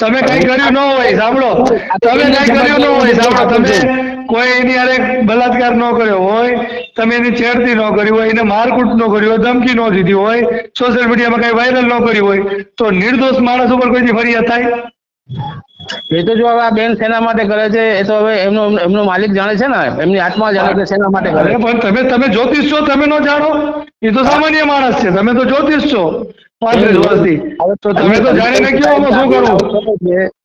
તમે કઈ કર્યું ન હોય સાંભળો. તમે કઈ કર્યું ન હોય સાંભળો તમે કોઈ એની અરે બલાત્કાર ન કર્યો હોય તમે એની છેડતી ન કરી હોય એને મારકૂટ ન કરી હોય ધમકી ન દીધી હોય સોશિયલ મીડિયામાં કઈ વાયરલ ન કર્યું હોય તો નિર્દોષ માણસ ઉપર કોઈની ફરિયાદ થાય? એ તો જો હવે આ બેન સેના માટે કરે છે એ તો હવે એમનો એમનો માલિક જાણે છે ને એમની આત્મા જાણે છે સેના માટે કરે. પણ તમે તમે જ્યોતિષ છો તમે ન જાણો. એ તો સામાન્ય માણસ છે તમે તો જ્યોતિષ છો. પાંત્રીસ વર્ષથી. તો તમે તો જાણીને કયો આમાં શું કરવું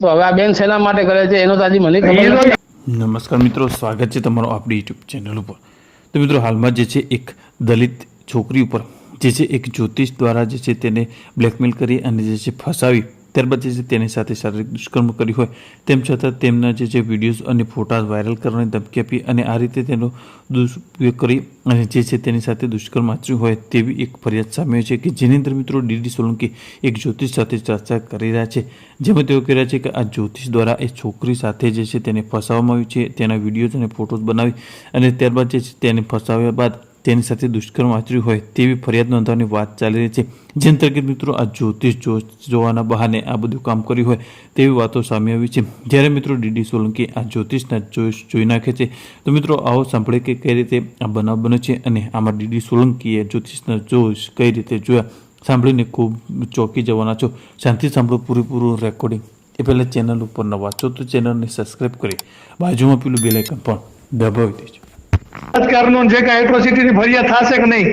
તો હવે આ બેન શેના માટે કરે છે? એનો તો હજી મને ખબર નમસ્કાર મિત્રો સ્વાગત છે તમારો આપણી યુટ્યુબ ચેનલ ઉપર. તો મિત્રો હાલમાં જે છે એક દલિત છોકરી ઉપર જે છે એક જ્યોતિષ દ્વારા જે છે તેને બ્લેકમેલ કરી અને જે છે ફસાવી ત્યારબાદ જે છે તેની સાથે શારીરિક દુષ્કર્મ કર્યું હોય, તેમ છતાં તેમના જે છે વિડીયોઝ અને ફોટા વાયરલ કરવાની ધમકી આપી અને આ રીતે તેનો દુરુપયોગ કરી અને જે છે તેની સાથે દુષ્કર્મ આચર્યું હોય તેવી એક ફરિયાદ સામે છે કે જેની અંદર મિત્રો ડીડી સોલંકી એક જ્યોતિષ સાથે ચર્ચા કરી રહ્યા છે. જેમાં તેઓ કહી રહ્યા છે કે આ જ્યોતિષ દ્વારા એ છોકરી સાથે જે છે તેને ફસાવવામાં આવ્યું છે, તેના વિડીયોઝ અને ફોટોઝ બનાવી અને ત્યારબાદ જે છે તેને ફસાવ્યા બાદ તેની સાથે દુષ્કર્મ આચર્યું હોય તેવી ફરિયાદ નોંધવાની વાત ચાલી રહી છે. જે અંતર્ગત મિત્રો આ જ્યોતિષ જોવાના બહાને આ બધું કામ કર્યું હોય તેવી વાતો સામે આવી છે. જ્યારે મિત્રો ડીડી સોલંકી આ જ્યોતિષના જોઈશ જોઈ નાખે છે, તો મિત્રો આવો સાંભળે કે કઈ રીતે આ બનાવ બન્યો છે અને આમાં ડીડી સોલંકીએ જ્યોતિષના જોશ કઈ રીતે જોયા. સાંભળીને ખૂબ ચોંકી જવાના છો. શાંતિ સાંભળો પૂરેપૂરું રેકોર્ડિંગ એ પહેલાં ચેનલ ઉપર નવા છો તો ચેનલને સબસ્ક્રાઈબ કરી બાજુમાં પેલું બેલ આઇકન પણ દબાવી દેજો. બલાત્કારનો જે કાંઈ એટ્રોસિટીની ફરિયાદ થશે કે નહીં?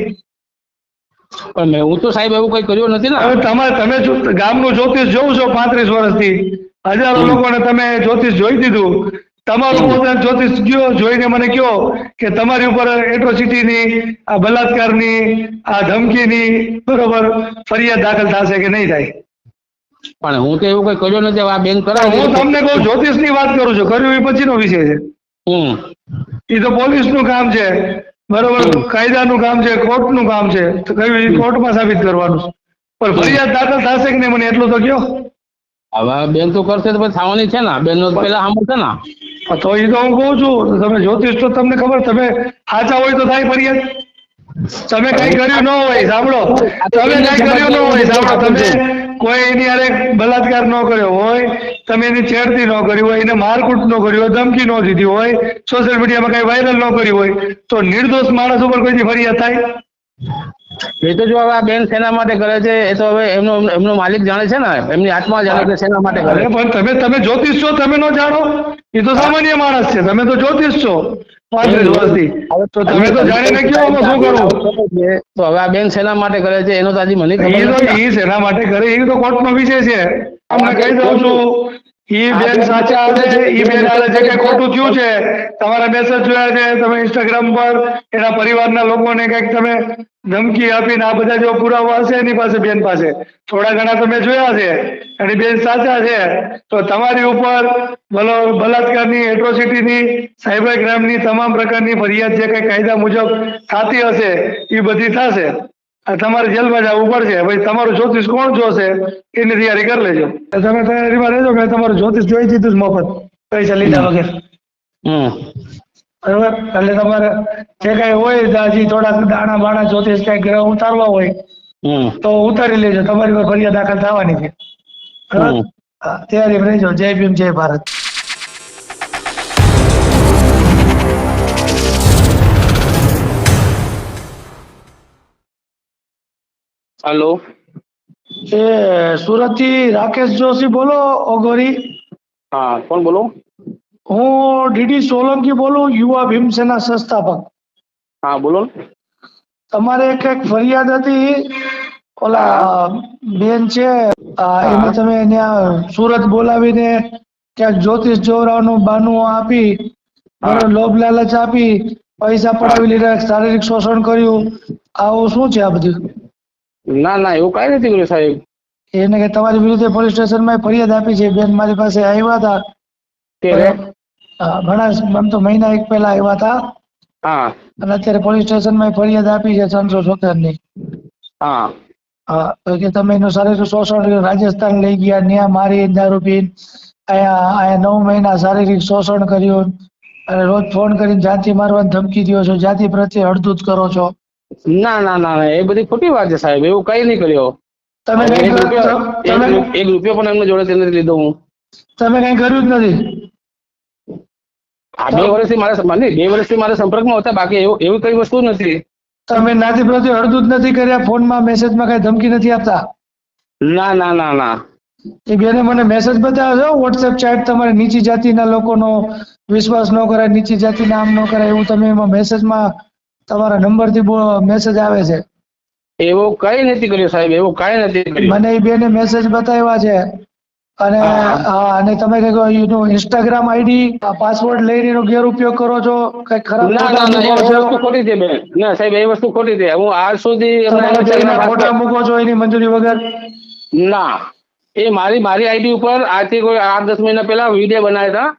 પણ હું તો સાહેબ એવું કઈ કર્યું નથી ને. હવે તમે ગામનું જ્યોતિષ જોઉં છો પાંત્રીસ વર્ષથી. હજારો લોકોને તમે જ્યોતિષ જોઈ દીધું. તમારું પોતાનું જ્યોતિષ ગયો જોઈને મને કહો કે તમારી ઉપર એટ્રોસિટીની આ બલાત્કારની આ ધમકીની બરોબર ફરિયાદ દાખલ થશે કે નહીં થાય? પણ હું તો એવું કઈ કર્યું નથી. આ બેન કરાવ હું તમને કહું જ્યોતિષની વાત કરું છું. કર્યું એ પછીનો વિષય છે. એ તો પોલીસનું કામ છે. બરોબર કાયદાનું કામ છે કોર્ટનું કામ છે. તો કયું કોર્ટમાં સાબિત કરવાનું છે. પણ ફરિયાદ દાખલ થશે કે નહીં મને એટલું તો કયો. હવે બેન તો કરશે તો પછી થવાની છે ને. બેન નો પેલા સાંભળશે ને. તો એ તો હું કહું છું તમે જ્યોતિષ તો તમને ખબર તમે સાચા હોય તો થાય ફરિયાદ. તમે કઈ કર્યું ન હોય સાંભળો. તમે કઈ કર્યું ન હોય સાંભળો. તમે કોઈ એની અરે બલાત્કાર ન કર્યો હોય તમે એની છેડતી ન કરી હોય એને મારકૂટ ન કરી હોય ધમકી ન દીધી હોય સોશિયલ મીડિયામાં કઈ વાયરલ ન કર્યું હોય તો નિર્દોષ માણસ ઉપર કોઈની ફરિયાદ થાય? એ તો જો હવે આ બેન સેના માટે કરે છે એ તો હવે એમનો એમનો માલિક જાણે છે ને એમની આત્મા જાણે કે શેના માટે કરે. પણ તમે તમે જ્યોતિષ છો તમે ન જાણો? એ તો સામાન્ય માણસ છે તમે તો જ્યોતિષ છો. પાંત્રીસ વર્ષથી. તો તમે તો જાણીને કયો આમાં શું કરવું? તો હવે આ બેન શેના માટે કરે છે એનો તો આજે મને એ ખબર તો નથી. શેના માટે કરે એ તો કોર્ટનો વિષય છે. તમને કહી દઉં છું. ઈ બેન સાચા છે, ઈ બેન આવે છે કે ખોટું થયું છે? તમારા મેસેજ જોયા છે, તમે ઇન્સ્ટાગ્રામ પર એના પરિવારના લોકોને કંઈક તમે ધમકી આપીને આ બધા જો પુરાવા હશે એની પાસે, બેન પાસે? થોડા ઘણા તમે જોયા છે અને બેન સાચા છે. તો તમારી ઉપર ભલો, બલાત્કારની એટ્રોસિટીની સાયબર ક્રાઇમની તમામ પ્રકારની ફરિયાદ જે કઈ કાયદા મુજબ થતી હશે એ બધી થશે. તમારે જેલમાં જવું પડશે. ભાઈ તમારું જ્યોતિષ કોણ જોશે એની તૈયારી કરી લેજો. તમે તૈયારીમાં રહેજો મેં તમારું જ્યોતિષ જોઈ દીધું છે મફત. પૈસા લીધા વગર. બરોબર? એટલે તમારે જે કઈ હોય દાજી થોડાક દાણા બાણા જ્યોતિષ કઈ ગ્રહ ઉતારવા હોય તો ઉતારી લેજો. તમારી પર ફરિયાદ દાખલ થવાની છે. તૈયારી રહેજો. જય ભીમ જય ભારત. હાલો. એ સુરતથી રાકેશ જોશી બોલો ઓગોરી. હા કોણ બોલો? હું ડીડી સોલંકી બોલું યુવા ભીમસેના સંસ્થાપક. હા બોલો તમારે એક એક ફરિયાદ હતી ઓલા બેન છે એને તમે ત્યાં સુરત બોલાવીને ક્યાંક જ્યોતિષ જોવરાવાનું બાનું આપી લોભ લાલચ આપી પૈસા પડાવી લીધા શારીરિક શોષણ કર્યું. આવું શું છે આ બધું? ના ના એવું કઈ નથી કર્યું સાહેબ. એને કે તમારી વિરુદ્ધ પોલીસ સ્ટેશનમાં ફરિયાદ આપી છે બેન મારી પાસે આવ્યા હતા. ઘણા આમ તો મહિના એક પહેલા આવ્યા હતા. હા. અને અત્યારે પોલીસ સ્ટેશનમાં ફરિયાદ આપી છે ત્રણસો છોતેરની હા હા કે તમે એનું શારીરિક શોષણ રાજસ્થાન લઈ ગયા ન્યા મારી દારૂ પીન અહીંયા અહીંયા નવ મહિના શારીરિક શોષણ કર્યું. અને રોજ ફોન કરીને જાતિ મારવાની ધમકી દો છો જાતિ પ્રત્યે હળદૂત કરો છો. ના ના ના એ બધી ખોટી વાત છે સાહેબ એવું કઈ નહીં કર્યો. તમે એક રૂપિયો એક- એક રૂપિયો પણ એમને જોડે નથી લીધો હું. તમે કઈ કર્યું જ નથી. આ બે વર્ષથી મારા સં- બે વર્ષથી મારા સંપર્કમાં હતા બાકી એવું એવું કઈ વસ્તુ નથી. તમે નાથી પ્રતિ અડધું જ નથી કર્યા ફોનમાં મેસેજમાં કઈ ધમકી નથી આપતા? ના ના ના ના. એ બેને મને મેસેજ બતાવ્યો છો વોટ્સએપ ચેટ તમારે નીચી જાતિના લોકોનો વિશ્વાસ ન કરાય નીચી જાતિના આમ ન કરાય એવું તમે એમાં મેસેજમાં તમારા નંબરથી મેસેજ આવે છે. એવો કઈ નથી કર્યું સાહેબ એવું કઈ નથી કર્યું. મને એ બેને મેસેજ બતાવ્યા છે. અને અને તમે એનું ઇન્સ્ટાગ્રામ આઈડી પાસવર્ડ લઈને એનો ગેરઉપયોગ કરો છો? કઈ ખરાબ ના ના ખોટી છે બેન. ના સાહેબ એ વસ્તુ ખોટી છે. હું આજ સુધી ફોટા મૂકો છો એની મંજૂરી વગર? ના. એ મારી મારી આઈડી ઉપર આજથી કોઈ આઠ દસ મહિના પહેલા વીડિયો બનાવ્યા હતા.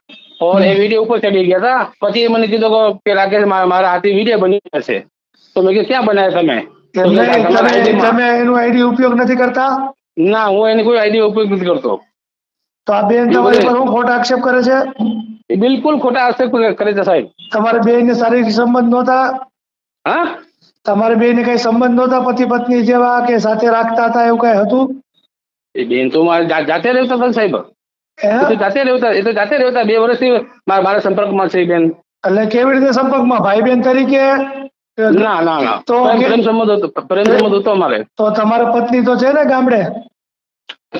ઓર એ વીડિયો ઉપર ચડી ગયા હતા. પછી મને કીધું કે રાકેશ મા- મારા હાથે વીડિયો બની જશે તો મેં કીધું ક્યાં બનાવ્યા તમે? કે તમે એનું આઈડી ઉપયોગ નથી કરતા? ના હું એની કોઈ આઈડી ઉપયોગ નથી કરતો. તો આ બેન તમારી પર હું ખોટા આક્ષેપ કરે છે? બિલકુલ ખોટા આક્ષેપ કરે છે સાહેબ. તમારે બે ને શારીરિક સંબંધ નહોતા? હા? તમારે બે ને કઈ સંબંધ નહોતા પતિ પત્ની જેવા કે સાથે રાખતા હતા એવું કઈ હતું? એ બેન તો મારે જાતે રહેતા હતા સાહેબ? એ? તો જાતે રહેતા એ તો જાતે રહેતા બે વર્ષથી મારા સંપર્કમાં છે બેન. એટલે કેવી રીતે સંપર્કમાં? ભાઈ બેન તરીકે ના ના ના. તો પ્રેમ સંબંધ હતો પ્રેમ સંબંધ હતો અમારે. તો તમારા પત્ની તો છે ને ગામડે?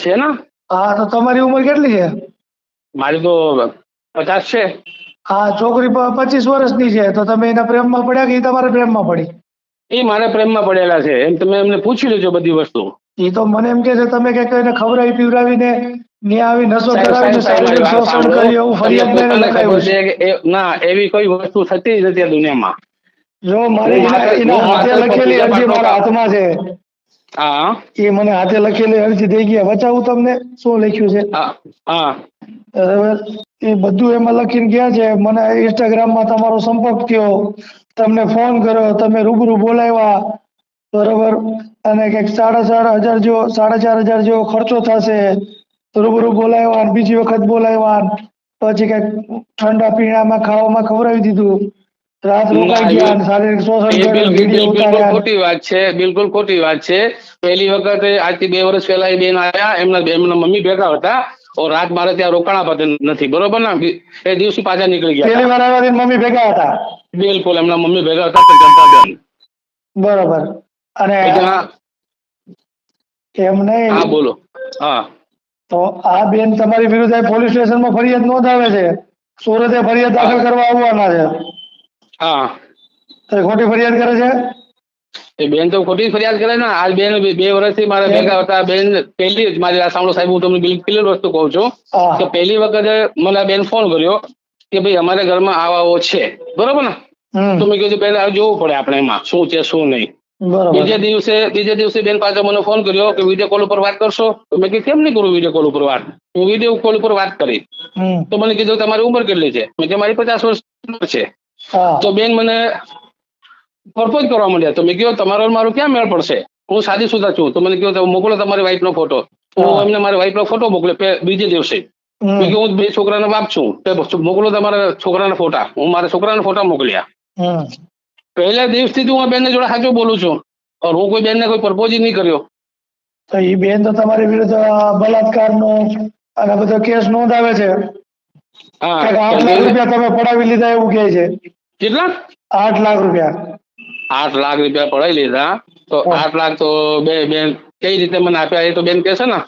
છે ને? હા તો તમારી ઉંમર કેટલી છે? મારી તો પચાસ છે. હા છોકરી પચીસ વર્ષની છે તો તમે એના પ્રેમમાં પડ્યા કે ઈ તમારા પ્રેમમાં પડી? એ મારા પ્રેમમાં પડેલા છે. એમ તમે એમને પૂછી લેજો બધી વસ્તુ. એ તો મને એમ કે છે તમે કે એને ખવડાવી પીવડાવીને ન્યા આવી કરાવીને શારીરિક શોષણ કર્યું એવું ફરિયાદ છે ના એવી કોઈ વસ્તુ થતી જ નથી દુનિયામાં. જો મારી એના હાથે લખેલી અરજી મારા હાથમાં છે. હા. એ મને હાથે લખેલી અરજી દઈ ગયા બચાવું તમને? શું લખ્યું છે? હા એ બધું એમાં લખીને ગયા છે. મને ઇન્સ્ટાગ્રામમાં તમારો સંપર્ક થયો. તમને ફોન કર્યો તમે રૂબરૂ બોલાવ્યા. બરાબર. અને કંઈક સાડા ચાર હજાર જેવો સાડા ચાર હજાર જેવો ખર્ચો થશે. રૂબરૂ બોલાવ્યા બીજી વખત બોલાવ્યા પછી કંઈક ઠંડા પીણામાં ખાવામાં ખવડાવી દીધું. રાત રોકાઈ ગયા શારીરિક શોષણ એ કર્યું બિલકુલ વીડિયો ખોટી વાત છે બિલકુલ ખોટી વાત છે. પહેલી વખત આજથી બે વર્ષ પહેલા એ બેન આવ્યા એમના એમના મમ્મી ભેગા હતા. ઓર રાત મારે ત્યાં રોકાણા પાત્ર નથી બરોબર ને? એ દિવસે પાછા નીકળી ગયા. પહેલી વાર આવ્યા મમ્મી ભેગા હતા. બિલકુલ એમના મમ્મી ભેગા હતા તો જનતાબેન. બરોબર. અને એમ નહીં. હા બોલો. હા. તો આ બેન તમારી વિરુદ્ધ પોલીસ સ્ટેશનમાં ફરિયાદ નોંધાવે છે. સુરતે ફરિયાદ દાખલ કરવા આવવાના છે. હા. તો ખોટી ફરિયાદ કરે છે? એ બેન તો ખોટી ફરિયાદ કરે ને. આ બેન બે વર્ષથી મારા ભેગા હતા. બેન પહેલી જ મારી સાંભળો સાહેબ હું તમને બિલકુલ ક્લિયર વસ્તુ કહું છું કે પહેલી વખત મને બેન ફોન કર્યો કે ભાઈ અમારા ઘરમાં આવાઓ આવો છે. બરોબર ને? તો મેં કીધું પહેલા જોવું પડે આપણે એમાં. શું છે શું નહીં? બીજે દિવસે બીજે દિવસે બેન પાછો મને ફોન કર્યો કે વીડિયો કોલ ઉપર વાત કરશો? તો મેં કીધું કેમ નહીં કરું વીડિયો કોલ ઉપર વાત? હું વીડિયો કોલ ઉપર વાત કરી તો મને કીધું તમારી ઉંમર કેટલી છે? મેં કે મારી પચાસ વર્ષ છે. તો બેન મને પ્રપોઝ કરવા માંડ્યા. તો મેં કહ્યું તમારો મારો ક્યાં મેળ પડશે? હું સાદી સુધા છું. તો મને કહ્યું મોકલો તમારી વાઈફ નો ફોટો હું. એમને મારી વાઈફ નો ફોટો મોકલે બીજે દિવસે. મેં કીધું હું બે છોકરાના બાપ છું. તો મોકલો તમારા છોકરાના ફોટા. હું મારા છોકરાના ફોટા મોકલ્યા. પહેલા દિવસથી હું આ બેનને જોડે સાચું બોલું છું. હું કોઈ બેનને કોઈ પ્રપોઝ નહીં કર્યો. તો એ બેન તો તમારી વિરુદ્ધ બલાત્કારનો અને બધો કેસ નોંધાવે છે. આઠ લાખ રૂપિયા તમે પડાવી લીધા એવું કહે છે. કેટલા? આઠ લાખ રૂપિયા. આઠ લાખ રૂપિયા પડાવી લીધા. તો આઠ લાખ તો બે બેન કઈ રીતે મને આપ્યા એ તો બેન કહેશે ને.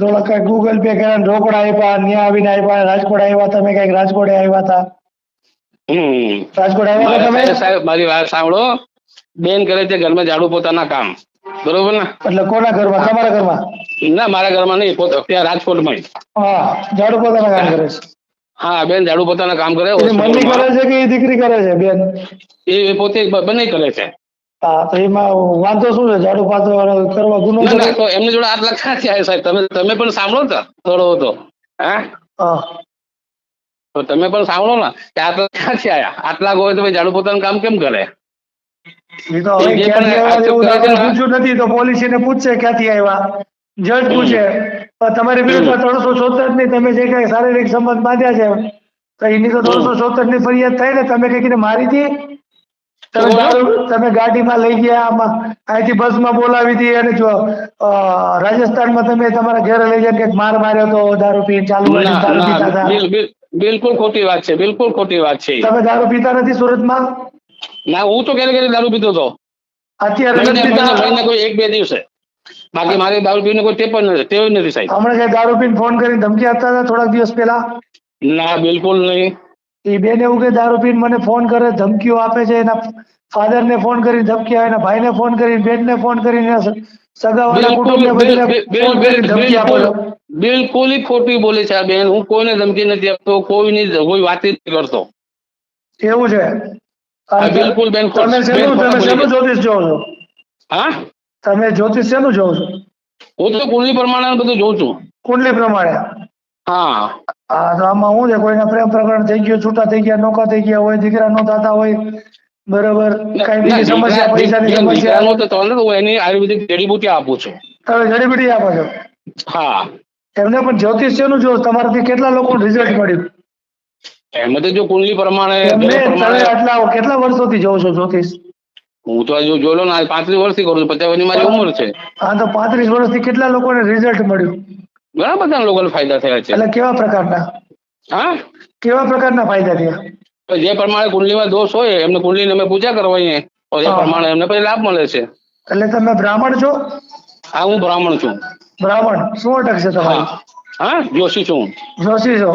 થોડા કઈ ગૂગલ પે કર્યા રોકડા આપ્યા ન્યા આવીને આપ્યા રાજકોટ આવ્યા તમે કંઈક રાજકોટ આવ્યા હતા. રાજકોટ આવ્યા તમે? સાહેબ- સાહેબ મારી વાત સાંભળો. બેન કરે છે ઘરમાં ઝાડુ પોતાના કામ. બરોબર ને? એટલે કોના ઘરમાં? તમારા ઘરમાં? ના મારા ઘરમાં નહીં ત્યાં રાજકોટમાં હા ઝાડુ પોતાના કામ કરે છે. હા બેન ઝાડુ પોતાના કામ કરે મમ્મી કરે છે કે એ દીકરી કરે છે બેન? એ પોતે બંને કરે છે. હા તો એમાં વાંધો શું છે? ઝાડુ પાતો કરવા ગુનો તો એમને જોડે આઠ લાખ ક્યાંથી આવ્યા સાહેબ. તમે તમે પણ સાંભળો ને થોડો હતો હા. તો તમે પણ સાંભળો ને કે આટલા ક્યાંથી આયા? આટલા ગોવે તો ઝાડુ પોતાનું કામ કેમ કરે? ને- પૂછ્યું નથી તો પોલીસ એને પૂછશે ક્યાંથી આવ્યા. જજ પૂછે. તમારી વિરુદ્ધમાં ત્રણસો ચોતેરની તમે જે કઈ શારીરિક સંબંધ બાંધ્યા છે તો એની તો ત્રણસો ચોતેરની ફરિયાદ થઈ ને તમે કઈ મારી હતી? તમે ગાડીમાં લઈ ગયા આમાં અહીંથી બસમાં બોલાવી હતી અને જો રાજસ્થાનમાં તમે તમારા ઘરે લઈ ગયા કે માર માર્યો તો દારૂ પી ચાલુ દારૂ પીતા હતા. બિલ- બિલ- બિલકુલ ખોટી વાત છે બિલકુલ ખોટી વાત છે. તમે દારૂ પીતા નથી સુરતમાં? ના હું તો ક્યારે ક્યારે દારૂ પીતો હતો. અત્યારે કોઈ એક બે દિવસે. બાકી મારે દારૂ પીને કોઈ ટેપ નથી ટેવ નથી સાહેબ. હમણાં કઈ દારૂ પીને ફોન કરીને ધમકી આપતા હતા થોડાક દિવસ પહેલા? ના બિલકુલ નહીં. એ બેન એવું કે દારૂ પીને મને ફોન કરે ધમકીઓ આપે છે. એના ફાધર ને ફોન કરીને ધમકી આવે એના ભાઈને ફોન કરીને બેન ને ફોન કરીને સગાવાળા બિલકુલ કુટુંબને ધમકી આપો છો? ખોટી બોલે છે આ બેન. હું કોઈને ધમકી નથી આપતો કોઈની કોઈ વાત નથી કરતો. એવું છે? હા, બિલકુલ બેન, તમે શેનું તમે શેનું જ્યોતિષ જોવો છો? હા? તમે જ્યોતિષ શેનું જોવો છો? હું તો કુંડલી પ્રમાણે બધું જોઉં છું. કુંડલી પ્રમાણે? હા. હા તો આમાં શું છે કોઈના પ્રેમ પ્રકરણ થઈ ગયું છૂટા થઈ ગયા નોકા થઈ ગયા હોય દીકરા નો થતા હોય બરોબર. કઈ બીજી સમસ્યા પૈસાની સમસ્યા? નો તો તમને હું એની આયુર્વેદિક જડીબુટી આપું છું. તમે જડીબુટી આપો છો? હા. એમને પણ જ્યોતિષ શેનું જો તમારાથી કેટલા લોકો રિઝલ્ટ મળ્યું? એમાં તો જો કુંડલી પ્રમાણે એમને આટલા કેટલા વર્ષોથી જોઉં છો જ્યોતિષ? હું તો હજુ જોલો ને પાંત્રીસ વર્ષથી કરું છું પચાસ વર્ષની મારી ઉંમર છે. હા તો પાંત્રીસ વર્ષથી કેટલા લોકોને રિઝલ્ટ મળ્યું? ઘણા બધા લોકોને ફાયદા થયા છે. એટલે કેવા પ્રકારના? હા? કેવા પ્રકારના ફાયદા થયા? જે પ્રમાણે કુંડલીમાં દોષ હોય એમને કુંડલીની અમે પૂજા કરવાની એ પ્રમાણે એમને પછી લાભ મળે છે. એટલે તમે બ્રાહ્મણ છો? હા હું બ્રાહ્મણ છું. બ્રાહ્મણ. શું અટક છે તમારી? હા. જોશી છું જોશી છો?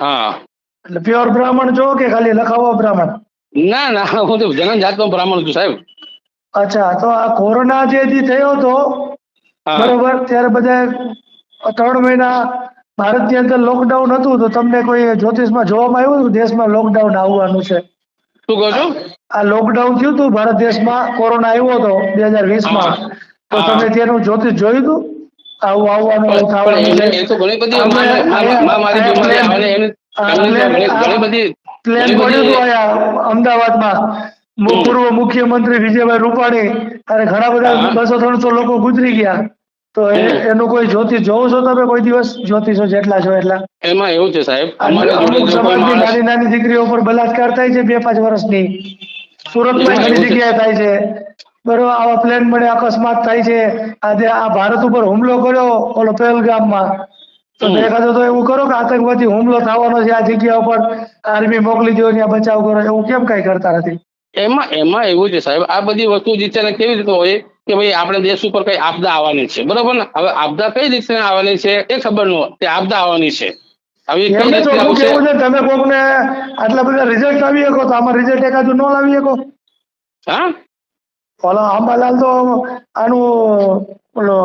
હા. એટલે પ્યોર બ્રાહ્મણ છો કે ખાલી લખાવો બ્રાહ્મણ? ના ના હું તો જન્મ જાતનો બ્રાહ્મણ છું સાહેબ. અચ્છા તો આ કોરોના જે થયો હતો બરોબર ત્યારે બધા ત્રણ મહિના ભારતની અંદર લોકડાઉન હતું તો તમને કોઈ જ્યોતિષમાં જોવામાં આવ્યું હતું દેશમાં લોકડાઉન આવવાનું છે? શું કહો છો? આ લોકડાઉન થયું હતું ભારત દેશમાં કોરોના આવ્યો હતો બે હજાર વીસમાં. તો તમે તેનું જ્યોતિષ જોયું હતું? આવું આવવાનું આવું થવાનું એ તો ઘણી બધી પ્લેન- પડ્યું હતું અહીંયા અમદાવાદમાં. પૂર્વ મુખ્યમંત્રી વિજયભાઈ રૂપાણી અને ઘણા બધા બસો ત્રણસો લોકો ગુજરી ગયા. તો એનું કોઈ જ્યોતિષ જોવો છો તમે કોઈ દિવસ? જ્યોતિષો જેટલા છો એટલા. એમાં એવું છે સાહેબ અમુક સમાજની નાની નાની દીકરીઓ પર બલાત્કાર થાય છે બે પાંચ વર્ષની. સુરતમાં ઘણી જગ્યાએ થાય છે. બરોબર આવા પ્લેન મળે અકસ્માત થાય છે. આજે આ ભારત ઉપર હુમલો કર્યો ઓલો પહેલગામમાં. તો. એકાદો તો એવું કરો કે આતંકવાદી હુમલો થવાનો છે આ જગ્યા ઉપર. આર્મી મોકલી દો ત્યાં બચાવ કરો. એવું કેમ કઈ કરતા નથી? એમાં એમાં એવું છે સાહેબ આ બધી વસ્તુ જે છે કેવી રીતે હોય? કે ભાઈ આપણે દેશ ઉપર કઈ આપદા આવવાની છે. બરોબર ને? હવે આપદા કઈ રીતે આવવાની છે એ ખબર ન કે આપદા આવવાની છે. હવે કઈ એમને રીતે આવશે કેવું છે તમે આટલા બધા રિઝલ્ટ લાવી શકો તો આમાં રિઝલ્ટ એકાદું ન લાવી શકો. હા? ઓલો અંબાલાલ તો આનું ઓલો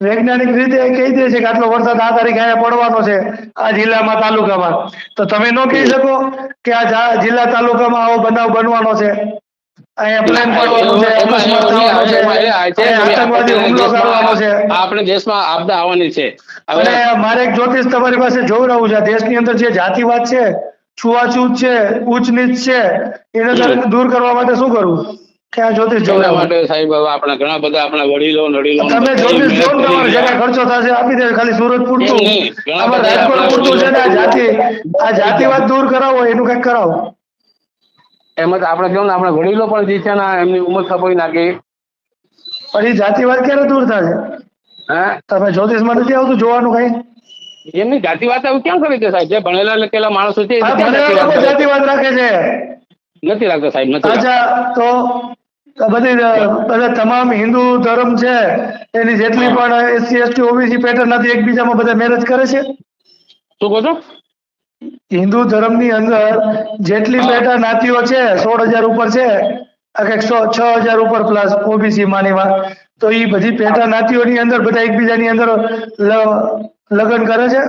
વૈજ્ઞાનિક રીતે કહી દે છે કે આટલો વરસાદ આ તારીખે અહીંયા પડવાનો છે આ જિલ્લામાં તાલુકામાં. તો તમે ન કહી શકો કે આ જિલ્લા તાલુકામાં આવો બનાવ બનવાનો છે. અહીંયા પ્લેન પડવાનો છે એમાં અકસ્માત એવું નહીં, થવાનો છે. એમાં એ આ છે કે અહીંયા આતંકવાદી હુમલો કરવાનો છે. દેશમાં- આપણે દેશમાં આપદા આવવાની છે. હવે મારે એક જ્યોતિષ તમારી પાસે જોઈ રહ્યું છે. દેશની અંદર જે જાતિવાદ છે છૂવાછૂત છે ઉચ્ચ નીચ છે એને દૂર- કરવા માટે શું કરવું? કે આ જ્યોતિષ જોવા માટે સાહેબ આપણે ઘણા બધા આપણા વડીલો નડીલો તમે જ્યોતિષ જો ને જે ખર્ચો થશે આપી દે ખાલી સુરત પૂરતું. ઘણા બધા પૂરતું છે ને આ જાતિ આ જાતિવાદ દૂર કરાવો એનું કંઈક કરાવો. એમાં જ આપણે કેવું ને આપણા વડીલો પણ જે છે ને એમની ઉંમર ખપાવી નાખે. પછી જાતિવાદ ક્યારે દૂર થશે હા? તમે જ્યોતિષમાં નથી આવતું જોવાનું કઈ? એમની જાતિવાદ આવું ક્યાં કરી છે સાહેબ? જે ભણેલા લખેલા માણસો છે જાતિવાદ રાખે છે. નથી રાખતો સાહેબ નથી અચ્છા તો તો બધી બધા તમામ હિન્દુ ધર્મ છે એની જેટલી પણ એસસી એસટી ઓબીસી પેટર્ન નથી એકબીજામાં બધા મેરેજ કરે છે? શું કહો છો? હિન્દુ ધર્મની અંદર જેટલી. પેટા નાતીઓ છે સોળ હજાર ઉપર છે છ હજાર ઉપર પ્લસ ઓબીસી માનીમાં તો એ બધી પેટા નાતીઓની અંદર બધા એકબીજાની અંદર લગ્ન કરે છે?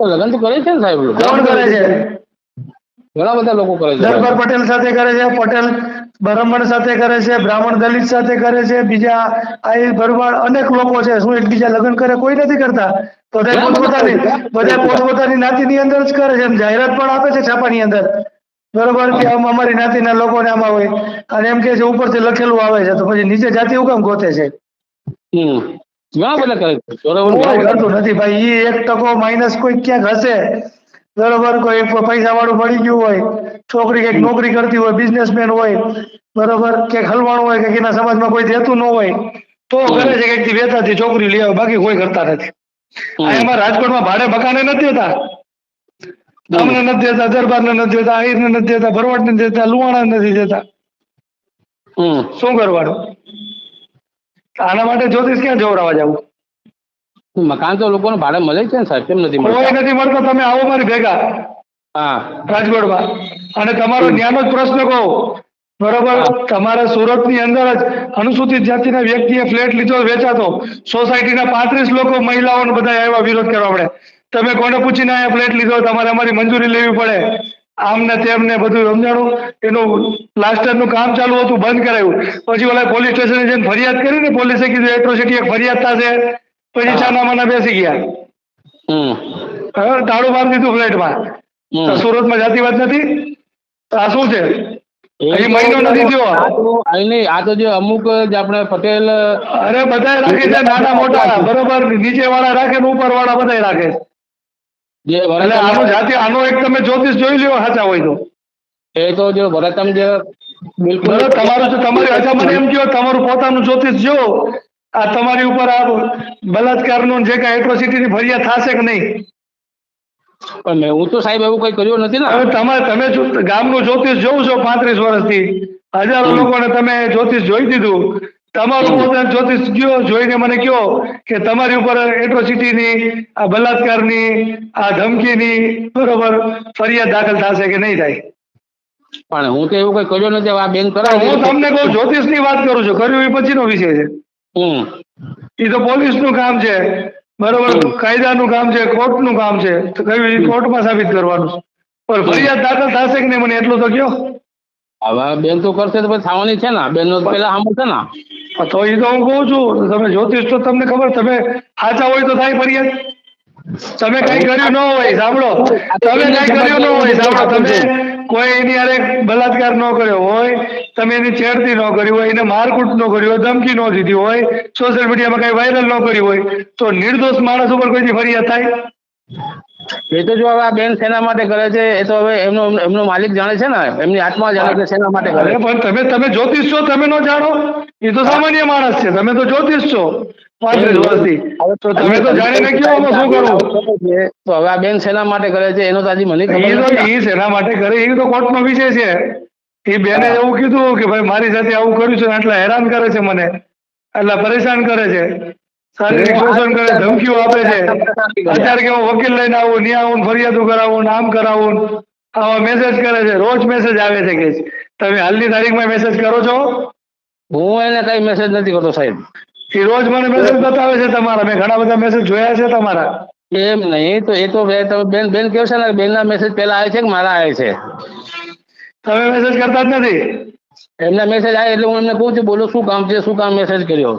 લગ્ન તો કરે છે ને સાહેબ. કોણ કરે છે? ઘણા બધા લોકો કરે છે. દરબાર પટેલ સાથે કરે છે પટેલ બ્રાહ્મણ સાથે કરે છે બ્રાહ્મણ દલિત સાથે કરે છે બીજા આહિર ભરવાડ અનેક લોકો છે શું એકબીજા લગ્ન કરે કોઈ નથી કરતા. બધા પોતપોતાની બધા પોતપોતાની નાતીની અંદર જ કરે છે એમ જાહેરાત પણ આપે છે છાપાની અંદર. બરોબર કે આમ અમારી નાતીના લોકોને આમાં હોય. અને એમ કે છે ઉપરથી લખેલું આવે છે તો પછી નીચે જાતિ કામ ગોતે છે? હમ. ઘણા બધા કરે છે. કરતું નથી ભાઈ એ એક ટકો માઇનસ કોઈ ક્યાંક હશે. બરોબર કોઈ પૈસા વાળું પડી ગયું હોય છોકરી કંઈક નોકરી કરતી હોય બિઝનેસમેન હોય બરોબર કે હલવાણું હોય કે એના સમાજમાં કોઈ દેતું ન હોય તો કરે છે કંઈક વેચાતી છોકરી લઈ આવે બાકી કોઈ કરતા નથી. એમાં રાજકોટમાં ભાડે મકાને નથી હતા અમને નથી દેતા દરબાર ને નથી દેતા આહિરને નથી દેતા ભરવાડ ને દેતા લુવાણા નથી દેતા. શું કરવાનું? આના માટે જ્યોતિષ ક્યાં જોવરાવા જવું? મકાન તો લોકોને ભાડે મળે છે ને સાહેબ કેમ નથી કોઈ નથી મળતો તમે આવો મારી ભેગા. હા. રાજકોટમાં અને તમારો ન્યાનો જ પ્રશ્ન કહો. બરોબર? તમારા સુરતની અંદર જ અનુસૂચિત જાતિના વ્યક્તિએ ફ્લેટ લીધો વેચાતો. સોસાયટીના પાંત્રીસ લોકો મહિલાઓને બધા આવ્યા વિરોધ કરવા પડે તમે કોને પૂછીને આયા ફ્લેટ લીધો? તમારે અમારી મંજૂરી લેવી પડે. આમ ને તેમ બધું સમજાણું. એનું પ્લાસ્ટરનું કામ ચાલુ હતું બંધ કરાયું. પછી ઓલા પોલીસ સ્ટેશને જઈને ફરિયાદ કરી ને પોલીસે કીધું એટ્રોસિટી એક ફરિયાદ થશે. પછી ચાના બેસી ગયા. તાળું મારી દીધું ફ્લેટમાં. સુરતમાં જાતિવાદ નથી? આ શું છે? અમુક આપણે પટેલ અરે રાખે નાના મોટા બરોબર? નીચે વાળા રાખે ને ઉપર વાળા બધા રાખે. જે આનું જાતિ આનો એક તમે જ્યોતિષ જોઈ લ્યો સાચા હોય તો. એ તો જે ભરતમ જે બિલકુલ તમારું તમારી મને એમ કહો તમારું પોતાનું જ્યોતિષ જો. આ તમારી ઉપર આ બલાત્કારનું જે કાંઈ એટ્રોસિટીની ફરિયાદ થશે કે નહીં? પણ હું તો સાહેબ એવું કઈ કર્યું નથી ને. હવે તમારે તમે ગામનું જ્યોતિષ જોઉં છો પાંત્રીસ વર્ષથી. હજારો લોકોને તમે જ્યોતિષ જોઈ દીધું. તમારું પોતે જ્યોતિષ ગયો જોઈને મને કયો કે તમારી ઉપર એટ્રોસિટીની આ બલાત્કારની આ ધમકીની બરોબર ફરિયાદ દાખલ થશે કે નહીં થાય? પણ હું તો એવું કઈ કર્યું નથી. આ બેન હું તમને કહું જ્યોતિષની વાત કરું છું. કર્યું એ પછીનો વિષય છે. એ તો પોલીસનું કામ છે. બરોબર કાયદાનું કામ છે કોર્ટનું કામ છે. તો કઈ એ કોર્ટમાં સાબિત કરવાનું છે? પણ ફરિયાદ દાખલ થશે કે નહીં મને એટલું તો કયો? હવે બેન તો કરશે તો પછી થવાની છે ને. બેન નો પેલા સાંભળશે ને. તો એ તો હું કહું છું તમે જ્યોતિષ તો તમને ખબર તમે સાચા હોય તો થાય ફરિયાદ. તમે કઈ કર્યું ન હોય સાંભળો. તમે કઈ કર્યું ન હોય સાંભળો. તમે કોઈ એની અરે બલાત્કાર ન કર્યો હોય તમે એની છેડતી ન કરી હોય એને મારકૂટ ન કરી હોય ધમકી ન દીધી હોય સોશિયલ મીડિયામાં કઈ વાયરલ ન કર્યું હોય તો નિર્દોષ માણસ ઉપર કોઈની ફરિયાદ થાય? એ તો જો હવે આ બેન સેના માટે કરે છે એ તો હવે એમનો એમનો માલિક જાણે છે ને એમની આત્મા જાણે છે સેના માટે કરે. છે. પણ તમે તમે જ્યોતિષ છો તમે ન જાણો? એ તો સામાન્ય માણસ છે તમે તો જ્યોતિષ છો. પાંત્રીસ વર્ષથી તો તમે તો જાણીને કયો આમાં શું કરવું તો હવે આ બેન શેના માટે કરે છે? એનો તો મને એ તો નથી. ઈ શેના માટે કરે? એ તો કોર્ટનો વિષય છે. એ બેને એવું કીધું કે ભાઈ મારી સાથે આવું કર્યું છે ને આટલા હેરાન કરે છે મને. આટલા પરેશાન કરે છે. શારીરિક શોષણ કરે ધમકીઓ આપે છે. અત્યારે કે હું વકીલ લઈને આવું ન્યા આવું ફરિયાદો કરાવું આમ કરાવું. આવા મેસેજ કરે છે. રોજ મેસેજ આવે છે કે તમે હાલની તારીખમાં મેસેજ કરો છો? હું એને કઈ મેસેજ નથી કરતો સાહેબ. એ રોજ મને મેસેજ બતાવે છે તમારા. મેં ઘણા બધા મેસેજ જોયા છે તમારા. એમ નહીં તો એ તો તમે બેન બેન કેવું છે ને? બેન ના મેસેજ પેલા આવે છે કે મારા આવે છે? તમે મેસેજ કરતા જ નથી. એમના મેસેજ આવે એટલે હું એમને કહું છું બોલો શું કામ છે? શું કામ મેસેજ કર્યો?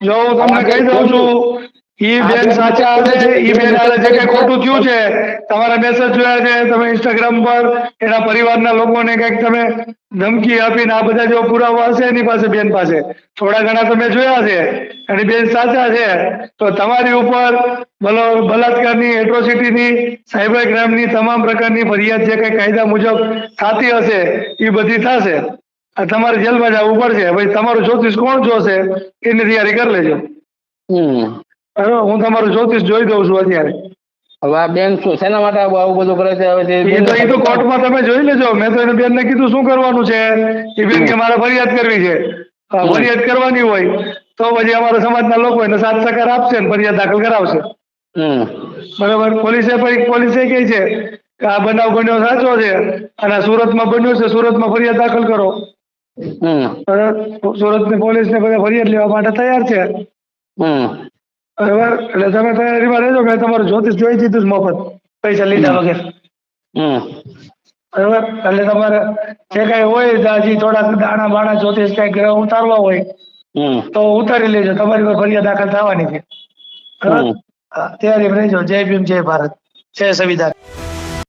જો હું તમને કહી દઉં છું ઈ બેન સાચા છે. ઈ બેન હારે છે કે ખોટું થયું છે? તમારા મેસેજ જોયા છે તમે ઇન્સ્ટાગ્રામ પર એના પરિવારના લોકોને કંઈક તમે ધમકી આપીને આ બધા જો પુરાવા હશે એની પાસે બેન પાસે. થોડા ઘણા તમે જોયા છે અને બેન સાચા છે. તો તમારી ઉપર બલો બલાત્કારની એટ્રોસિટીની સાયબર ક્રાઇમની તમામ પ્રકારની ફરિયાદ જે કઈ કાયદા મુજબ થતી હશે એ બધી થશે. આ તમારે જેલમાં જવું પડશે ભાઈ તમારું જ્યોતિષ કોણ જોશે? એની તૈયારી કરી લેજો. હમ. બરાબર હું તમારું જ્યોતિષ જોઈ દઉં છું અત્યારે. હવે આ બેન શેના માટે આવું બધું કરે છે? હવે એ તો એ તો કોર્ટમાં તમે જોઈ લેજો. મેં તો એને બેનને કીધું શું કરવાનું છે? એ બેન કે મારે ફરિયાદ કરવી છે. ફરિયાદ કરવાની હોય તો પછી અમારા સમાજના લોકો એને સાત સકાર આપશે ને ફરિયાદ દાખલ કરાવશે. બરાબર? પોલીસે પોલીસે કહે છે કે આ બનાવ બન્યો સાચો છે અને સુરતમાં બન્યો છે સુરતમાં ફરિયાદ દાખલ કરો. સુરતની સુરતની પોલીસને બધા ફરિયાદ લેવા માટે તૈયાર છે. બરાબર એટલે તમે તૈયારીમાં રહેજો મેં તમારું જ્યોતિષ જોઈ દીધું મફત. પૈસા લીધા વગર. બરાબર એટલે તમારે જે કઈ હોય દાજી થોડાક દાણા બાણા જ્યોતિષ કઈ ગ્રહ ઉતારવા હોય તો ઉતારી લેજો. તમારી પર ફરિયાદ દાખલ થવાની છે. તૈયારીમાં રહેજો. જય ભીમ જય ભારત. જય સંવિધાન.